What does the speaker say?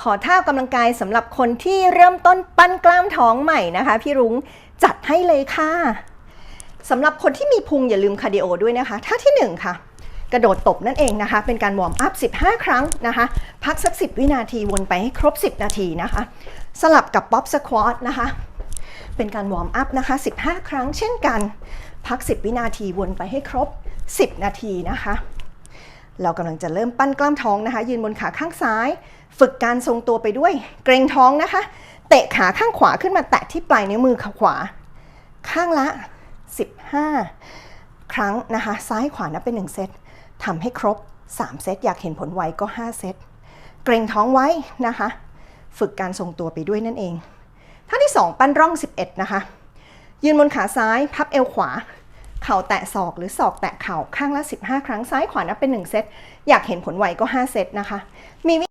ขอท่าออกกำลังกายสำหรับคนที่เริ่มต้นปั้นกล้ามท้องใหม่นะคะ พี่รุ้งจัดให้เลยค่ะสำหรับคนที่มีพุงอย่าลืมคาร์ดิโอด้วยนะคะ ท่าที่ 1 ค่ะ กระโดดตบนั่นเองนะคะ เป็นการวอร์มอัพ 15 ครั้งนะคะ พักสัก 10 วินาทีวนไปให้ครบ 10 นาทีนะคะ สลับกับป๊อปสควอตนะคะ เป็นการวอร์มอัพนะคะ 15 ครั้งเช่นกัน พัก 10 วินาทีวนไปให้ครบ 10 นาทีนะคะ เรากำลังจะเริ่มปั้นกล้ามท้องนะคะ ยืนบนขาข้างซ้าย ฝึกการทรงตัวไปด้วย เกรงท้องนะคะ เตะขาข้างขวาขึ้นมาแตะที่ปลายนิ้วมือขวา ข้างละ 15 ครั้งนะคะ ซ้ายขวานับเป็น 1 เซตทำให้ครบ 3 เซต อยากเห็นผลไวก็ 5 เซต เกรงท้องไว้นะคะ ฝึกการทรงตัวไปด้วยนั่นเองท่าที่ 2 ปั้นร่อง 11 นะคะ ยืนบนขาซ้าย พับเอวขวา เข่าแตะศอกหรือศอกแตะเข่าข้างละ 15 ครั้งซ้ายขวานับเป็น 1 เซต อยากเห็นผลไวก็ 5 เซตนะคะ มีวิ